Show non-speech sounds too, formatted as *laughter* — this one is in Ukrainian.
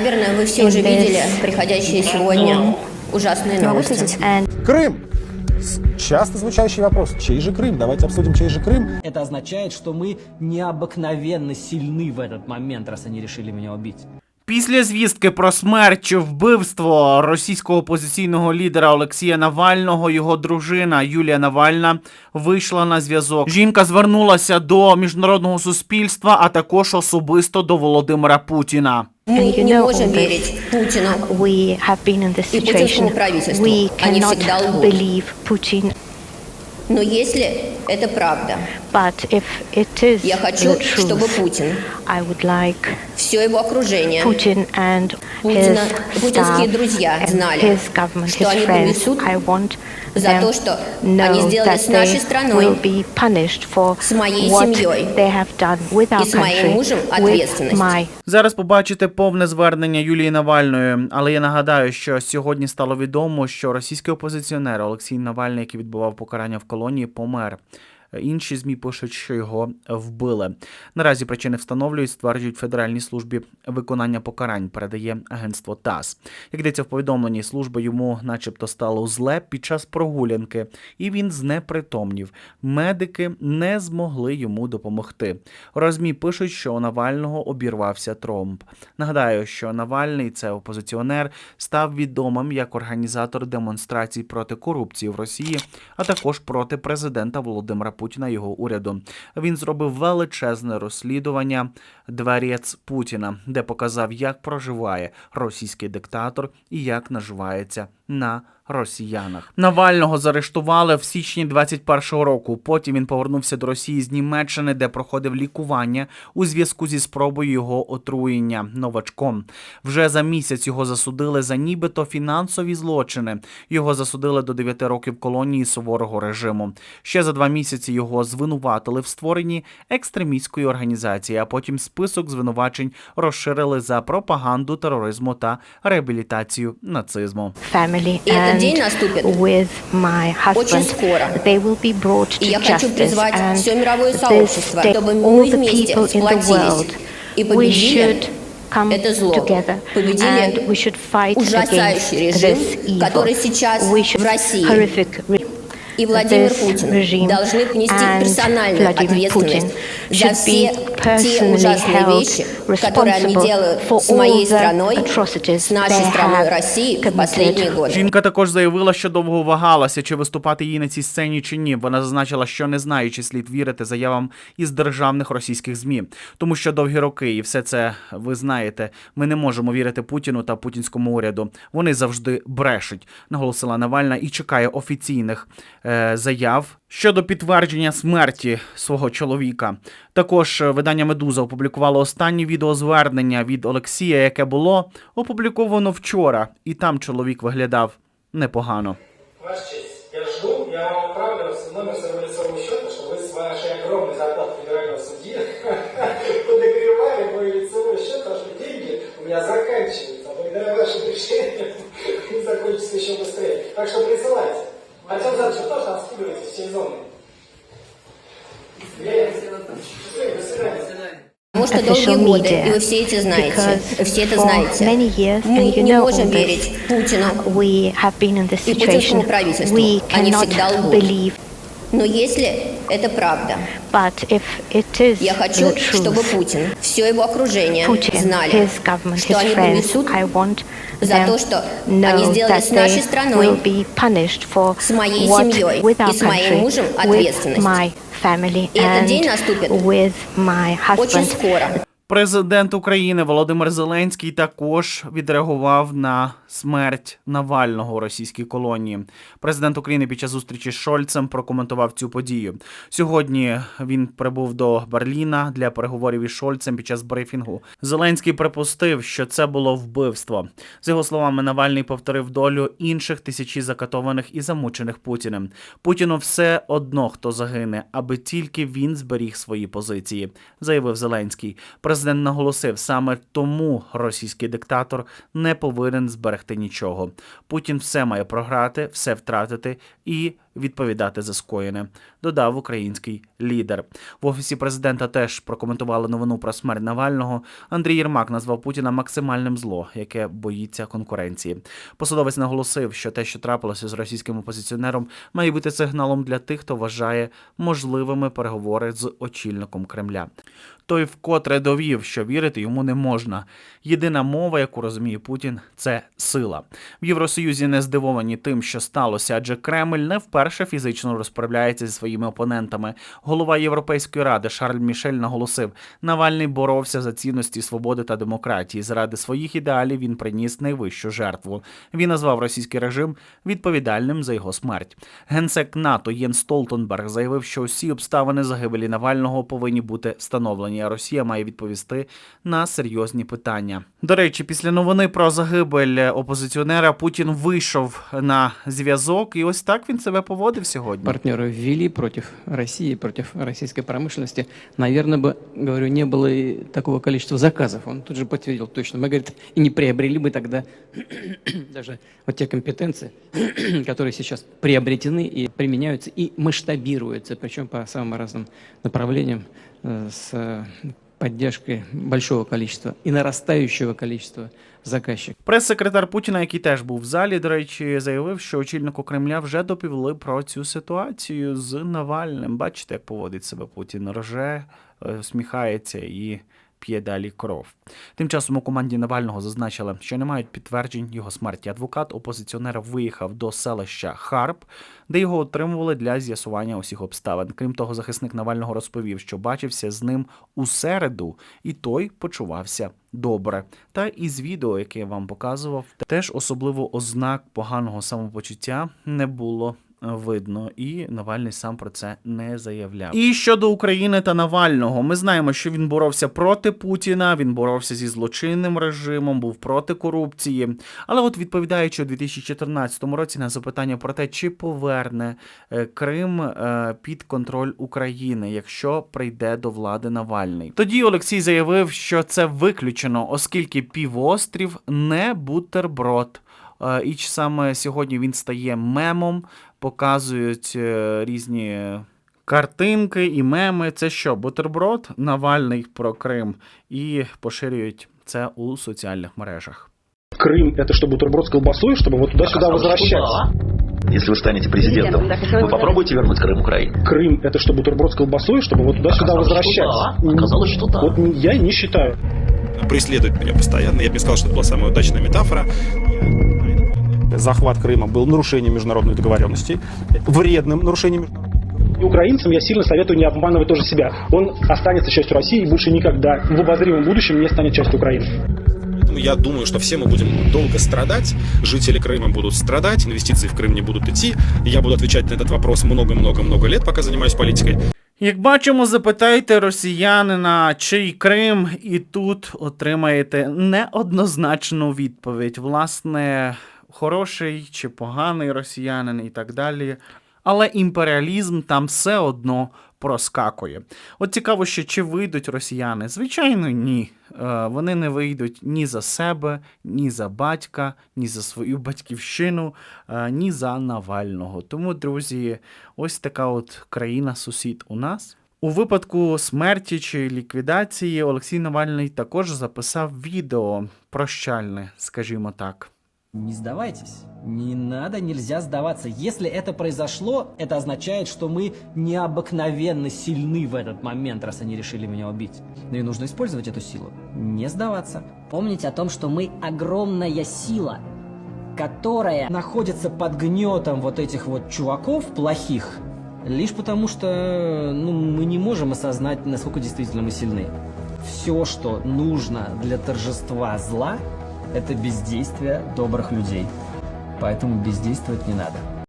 Наверное, вы все In уже this видели приходящие сегодня ужасные Могу новости. ответить? And Крым. С- Часто звучащий вопрос. Чей же Крым? Давайте обсудим, чей же Крым. Это означает, что мы необыкновенно сильны в этот момент, раз они решили меня убить. Після звістки про смерть чи вбивство російського опозиційного лідера Олексія Навального, його дружина Юлія Навальна вийшла на зв'язок. Жінка звернулася до міжнародного суспільства, а також особисто до Володимира Путіна. Мы And you не know можем all this. верить Путину. we have been in this И путинскому situation. правительству. We Они cannot всегда лгут. believe Putin. Но если это правда, But if it is я хочу, the truth, чтобы Путин, I would like все его окружение, Putin and Путина- his путинские staff друзья знали, his government, что his они понесут I want за то, что know они сделали that с нашей they страной will be punished for с моей what семьей they have done with our с моим мужем ответственность. my Зараз побачите повне звернення Юлії Навальної, але я нагадаю, що сьогодні стало відомо, що російський опозиціонер Олексій Навальний, який відбував покарання в колонії, помер. Інші змі пишуть, що його вбили. Наразі причини встановлюють, стверджують Федеральній службі виконання покарань. Передає агентство ТАСС. Як йдеться в повідомленні, служба йому, начебто, стало зле під час прогулянки, і він знепритомнів. Медики не змогли йому допомогти. Розмі пишуть, що у Навального обірвався тромб. Нагадаю, що Навальний, це опозиціонер, став відомим як організатор демонстрацій проти корупції в Росії, а також проти президента Володимира Путіна і його уряду. Він зробив величезне розслідування Дворець Путіна, де показав, як проживає російський диктатор і як наживається на росіянах. Навального заарештували в січні 21-го року. Потім він повернувся до Росії з Німеччини, де проходив лікування у зв'язку зі спробою його отруєння новачком. Вже за місяць його засудили за нібито фінансові злочини. Його засудили до 9 років колонії суворого режиму. Ще за два місяці його звинуватили в створенні екстремістської організації, а потім список звинувачень розширили за пропаганду тероризму та реабілітацію нацизму. family день наступит with my очень husband. скоро. They will be brought И to я хочу justice. призвать And все мировое this сообщество, day, чтобы all мы the вместе people in the сплотились world, и we победили should come это зло. together Победили and we should fight ужасающий against режим, this evil. который сейчас we should в России. horrific re- И Владимир this Путин regime должны понести and персональную Vladimir ответственность Putin за should все be те personally ужасные held вещи, которые они responsible делают for с моей all the страной, atrocities с нашей they страной have России в committed. последние годы. Жінка також заявила, що довго вагалася, чи виступати їй на цій сцені чи ні. Вона зазначила, що не знає, чи слід вірити заявам із державних російських змі, тому що довгі роки, і все це ви знаєте. Ми не можемо вірити Путіну та путінському уряду. Вони завжди брешуть, наголосила Навальна і чекає офіційних е, заяв. Щодо підтвердження смерті свого чоловіка, також е, видання Медуза опублікувало останнє відеозвернення від Олексія, яке було опубліковано вчора, і там чоловік виглядав непогано. Ваша честь, я жду, я вам отправлю с- номер своего лицевого счета, что вы с вашей огромной зарплатой федерального судьи *laughs* подогревали мой лицевой счет, потому что деньги у меня заканчиваются. А благодаря вашим решениям они *laughs* закончатся еще быстрее. Так что присылайте. Хотя дальше тоже отскидывайте все зоны. Потому что долгие годы, и вы все это знаете, все это знаете. Мы не можем верить Путину и путинскому правительству. Они а всегда лгут но если это правда, But if it is я хочу, the truth, чтобы Путин, все его окружение Putin, знали, his government, что his они понесут I want за то, что они сделали с нашей страной, will be punished for с моей what семьей with our и с моим мужем ответственность. my family И этот and день наступит with my очень скоро. Президент України Володимир Зеленський також відреагував на смерть Навального у російській колонії. Президент України під час зустрічі з Шольцем прокоментував цю подію. Сьогодні він прибув до Берліна для переговорів із Шольцем під час брифінгу. Зеленський припустив, що це було вбивство. З його словами, Навальний повторив долю інших тисячі закатованих і замучених Путіним. Путіну все одно хто загине, аби тільки він зберіг свої позиції, заявив Зеленський. Президент наголосив, саме тому російський диктатор не повинен зберегти нічого. Путін все має програти, все втратити, і відповідати за скоєне, додав український лідер. В офісі президента теж прокоментували новину про смерть Навального. Андрій Єрмак назвав Путіна максимальним зло, яке боїться конкуренції. Посадовець наголосив, що те, що трапилося з російським опозиціонером, має бути сигналом для тих, хто вважає можливими переговори з очільником Кремля. Той вкотре довів, що вірити йому не можна. Єдина мова, яку розуміє Путін, це сила. В Євросоюзі не здивовані тим, що сталося, адже Кремль не вперше фізично розправляється зі своїми опонентами. Голова Європейської ради Шарль Мішель наголосив, Навальний боровся за цінності свободи та демократії. Заради своїх ідеалів він приніс найвищу жертву. Він назвав російський режим відповідальним за його смерть. Генсек НАТО Єн Столтенберг заявив, що усі обставини загибелі Навального повинні бути встановлені. А Росія має відповісти на серйозні питання. До речі, після новини про загибель опозиціонера Путін вийшов на зв'язок, і ось так він себе поводив сьогодні. партнеры ввели против России, против российской промышленности, наверное, бы, говорю, не было и такого количества заказов. Он тут же подтвердил точно. Мы, говорит, и не приобрели бы тогда *clears throat* даже вот те компетенции, *clears throat* которые сейчас приобретены и применяются, и масштабируются, причем по самым разным направлениям э, с поддержкой большого количества и нарастающего количества заказчиков. Прес-секретар Путіна, який теж був в залі, до речі, заявив, що очільнику Кремля вже доповіли про цю ситуацію з Навальним. Бачите, як поводить себе Путін. Рже, сміхається усміхається і п'є далі кров. Тим часом у команді Навального зазначили, що не мають підтверджень його смерті. Адвокат опозиціонера виїхав до селища Харп, де його отримували для з'ясування усіх обставин. Крім того, захисник Навального розповів, що бачився з ним у середу, і той почувався добре. Та із відео, яке я вам показував, теж особливо ознак поганого самопочуття не було. Е, Видно, і Навальний сам про це не заявляв. І щодо України та Навального, ми знаємо, що він боровся проти Путіна, він боровся зі злочинним режимом, був проти корупції. Але, от відповідаючи у 2014 році на запитання про те, чи поверне е, Крим е, під контроль України, якщо прийде до влади Навальний, тоді Олексій заявив, що це виключено, оскільки півострів не бутерброд. Е, І ч саме сьогодні він стає мемом, показують е, різні картинки і меми. Це що, бутерброд Навальний про Крим, і поширюють це у соціальних мережах. Крым – это что, бутерброд с колбасой, чтобы вот туда-сюда возвращаться? Если вы станете президентом, вы попробуйте вернуть Крым Украине. Крым – это что, бутерброд с колбасой, чтобы вот туда-сюда Оказалось, возвращаться? что да. Оказалось, что да. Вот я не считаю. преследует меня постоянно. Я бы не сказал, что это была самая удачная метафора. Захват Крыма был нарушением международных договоренностей, вредным нарушением международных И украинцам я сильно советую не обманывать тоже себя. Он останется частью России и больше никогда в обозримом будущем не станет частью Украины. Поэтому я думаю, что все мы будем долго страдать, жители Крыма будут страдать, инвестиции в Крым не будут идти. И я буду отвечать на этот вопрос много-много-много лет, пока занимаюсь политикой. Як бачимо, запитайте росіянина, чий Крим, і тут отримаєте неоднозначну відповідь. Власне, хороший чи поганий росіянин і так далі. Але імперіалізм там все одно проскакує. От цікаво, що чи вийдуть росіяни? Звичайно, ні. Е, Вони не вийдуть ні за себе, ні за батька, ні за свою батьківщину, е, ні за Навального. Тому, друзі, ось така от країна-сусід у нас. У випадку смерті чи ліквідації Олексій Навальний також записав відео прощальне, скажімо так. Не сдавайтесь. Не надо, нельзя сдаваться. Если это произошло, это означает, что мы необыкновенно сильны в этот момент, раз они решили меня убить. Ну и нужно использовать эту силу. Не сдаваться. Помнить о том, что мы огромная сила, которая Находится под гнетом вот этих вот чуваков плохих, лишь потому что ну, мы не можем осознать, насколько действительно мы сильны. Все, что нужно для торжества зла, это бездействие добрых людей. Поэтому бездействовать не надо.